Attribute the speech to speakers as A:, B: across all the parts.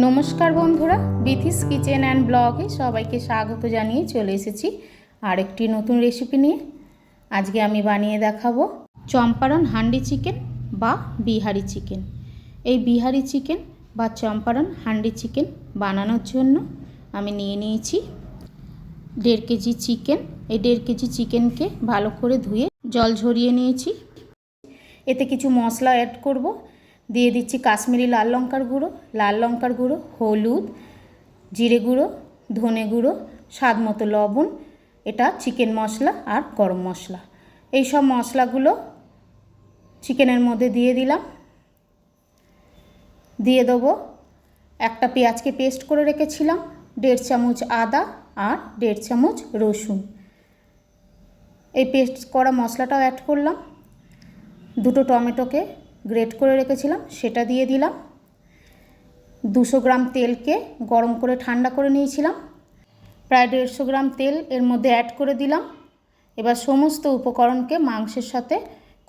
A: নমস্কার বন্ধুরা, Bithi's kitchen and ব্লগে সবাইকে স্বাগত জানিয়ে চলে এসেছি আরেকটি নতুন রেসিপি নিয়ে। আজকে আমি বানিয়ে দেখাবো চম্পারণ হান্ডি চিকেন বা বিহারি চিকেন। এই বিহারি চিকেন বা চম্পারণ হান্ডি চিকেন বানানোর জন্য আমি নিয়ে নিয়েছি দেড় কেজি চিকেন। এই দেড় কেজি চিকেনকে ভালো করে ধুয়ে জল ঝরিয়ে নিয়েছি। এতে কিছু মশলা অ্যাড করব। দিয়ে দিচ্ছি কাশ্মীরি লাল লঙ্কার গুঁড়ো, লাল লঙ্কার গুঁড়ো, হলুদ, জিরে গুঁড়ো, ধনে গুঁড়ো, স্বাদ মতো লবণ, এটা চিকেন মশলা আর গরম মশলা। এই সব মশলাগুলো চিকেনের মধ্যে দিয়ে দিলাম। দিয়ে দেবো একটা পেঁয়াজকে পেস্ট করে রেখেছিলাম, দেড় চামচ আদা আর দেড় চামচ রসুন। এই পেস্ট করা মশলাটাও অ্যাড করলাম। দুটো টমেটোকে গ্রেট করে রেখেছিলাম, সেটা দিয়ে দিলাম। দুশো গ্রাম তেলকে গরম করে ঠান্ডা করে নিয়েছিলাম। প্রায় দেড়শো গ্রাম তেল এর মধ্যে অ্যাড করে দিলাম। এবার সমস্ত উপকরণকে মাংসের সাথে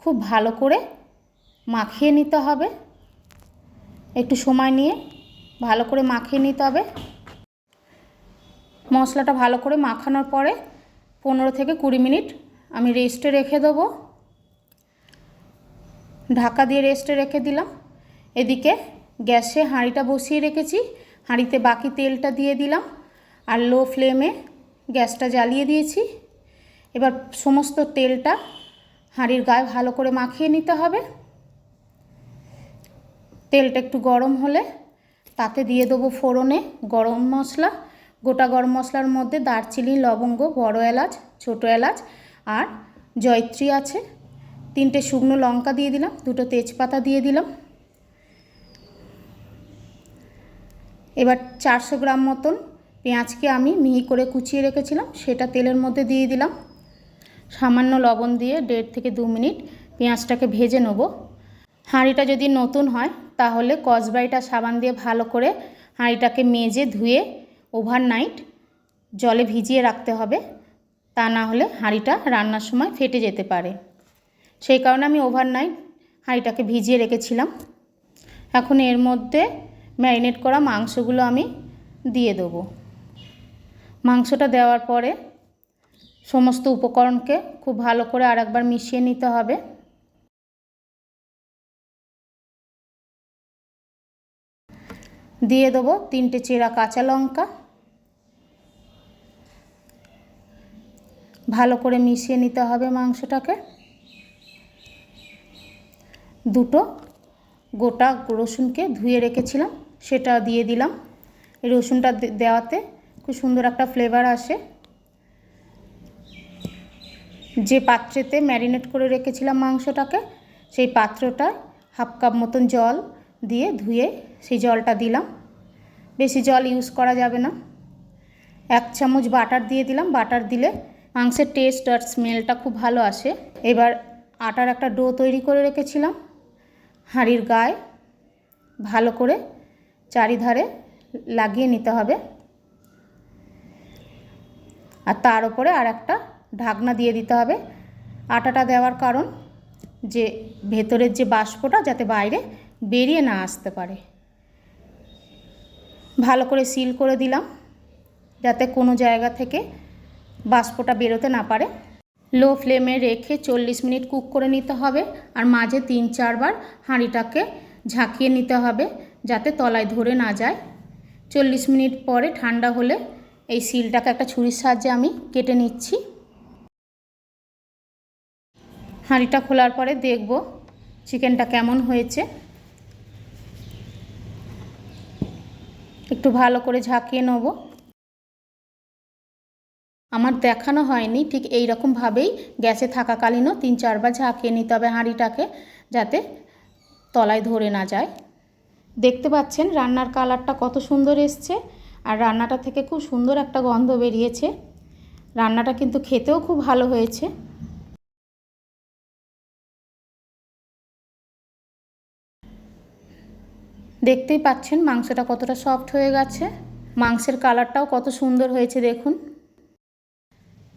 A: খুব ভালো করে মাখিয়ে নিতে হবে। একটু সময় নিয়ে ভালো করে মাখিয়ে নিতে হবে। মশলাটা ভালো করে মাখানোর পরে পনেরো থেকে কুড়ি মিনিট আমি রেস্টে রেখে দেবো। ঢাকা দিয়ে রেস্টে রেখে দিলাম। এদিকে গ্যাসে হাঁড়িটা বসিয়ে রেখেছি। হাঁড়িতে বাকি তেলটা দিয়ে দিলাম আর লো ফ্লেমে গ্যাসটা জ্বালিয়ে দিয়েছি। এবার সমস্ত তেলটা হাঁড়ির গায়ে ভালো করে মাখিয়ে নিতে হবে। তেলটা একটু গরম হলে তাতে দিয়ে দেবো ফোড়নে গরম মশলা, গোটা গরম মশলার মধ্যে দারচিনি, লবঙ্গ, বড় এলাচ, ছোটো এলাচ আর জয়ত্রী আছে। তিনটে শুকনো লঙ্কা দিয়ে দিলাম, দুটো তেজপাতা দিয়ে দিলাম। এবার চারশো গ্রাম মতন পেঁয়াজকে আমি মিহি করে কুচিয়ে রেখেছিলাম, সেটা তেলের মধ্যে দিয়ে দিলাম। সামান্য লবণ দিয়ে দেড় থেকে দু মিনিট পেঁয়াজটাকে ভেজে নেব। হাঁড়িটা যদি নতুন হয়, তাহলে কসবাইটা সাবান দিয়ে ভালো করে হাঁড়িটাকে মেজে ধুয়ে ওভারনাইট জলে ভিজিয়ে রাখতে হবে, তা না হলে হাঁড়িটা রান্নার সময় ফেটে যেতে পারে। সেই কারণে আমি ওভারনাইট হাঁড়িটাকে ভিজিয়ে রেখেছিলাম। এখন এর মধ্যে ম্যারিনেট করা মাংসগুলো আমি দিয়ে দেবো। মাংসটা দেওয়ার পরে সমস্ত উপকরণকে খুব ভালো করে আরেকবার মিশিয়ে নিতে হবে। দিয়ে দেবো তিনটে চেরা কাঁচা লঙ্কা। ভালো করে মিশিয়ে নিতে হবে মাংসটাকে। দুটো গোটা রসুনকে ধুয়ে রেখেছিলাম, সেটা দিয়ে দিলাম। রসুনটা দেওয়াতে খুব সুন্দর একটা ফ্লেভার আসে। যে পাত্রেতে ম্যারিনেট করে রেখেছিলাম মাংসটাকে, সেই পাত্রটায় হাফ কাপ মতন জল দিয়ে ধুয়ে সেই জলটা দিলাম। বেশি জল ইউজ করা যাবে না। এক চামচ বাটার দিয়ে দিলাম। বাটার দিলে মাংসের টেস্ট আর স্মেলটা খুব ভালো আসে। এবার আটার একটা ডো তৈরি করে রেখেছিলাম। হাঁড়ির গায়ে ভালো করে চারিধারে লাগিয়ে নিতে হবে। আর তার উপরে আর একটা ঢাকনা দিয়ে দিতে হবে। আটাটা দেওয়ার কারণ যে ভেতরের যে বাষ্পটা যাতে বাইরে বেরিয়ে না আসতে পারে। ভালো করে সিল করে দিলাম যাতে কোনো জায়গা থেকে বাষ্পটা বেরোতে না পারে। লো ফ্লেমে রেখে চল্লিশ মিনিট কুক করে নিতে হবে আর মাঝে তিন চারবার হাঁড়িটাকে ঝাঁকিয়ে নিতে হবে যাতে তলায় ধরে না যায়। চল্লিশ মিনিট পরে ঠান্ডা হলে এই সিলটাকে একটা ছুরির সাহায্যে আমি কেটে নিচ্ছি। হাঁড়িটা খোলার পরে দেখব চিকেনটা কেমন হয়েছে। একটু ভালো করে ঝাঁকিয়ে নেব। আমার দেখানো হয়নি, ঠিক এই রকমভাবেই গ্যাসে থাকাকালীনও তিন চারবার ঝাঁকিয়ে নিতে হবে হাঁড়িটাকে যাতে তলায় ধরে না যায়। দেখতে পাচ্ছেন রান্নার কালারটা কত সুন্দর এসছে আর রান্নাটা থেকে খুব সুন্দর একটা গন্ধ বেরিয়েছে। রান্নাটা কিন্তু খেতেও খুব ভালো হয়েছে। দেখতেই পাচ্ছেন মাংসটা কতটা সফট হয়ে গেছে। মাংসের কালারটাও কত সুন্দর হয়েছে দেখুন।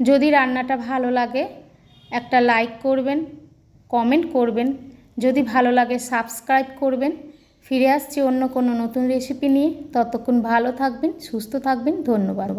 A: যদি রান্নাটা ভালো লাগে, একটা লাইক করবেন কমেন্ট করবেন। যদি ভালো লাগে সাবস্ক্রাইব করবেন। ফিরে আসছি অন্য কোনো নতুন রেসিপি নিয়ে। ততক্ষণ ভালো থাকবেন, সুস্থ থাকবেন। ধন্যবাদ।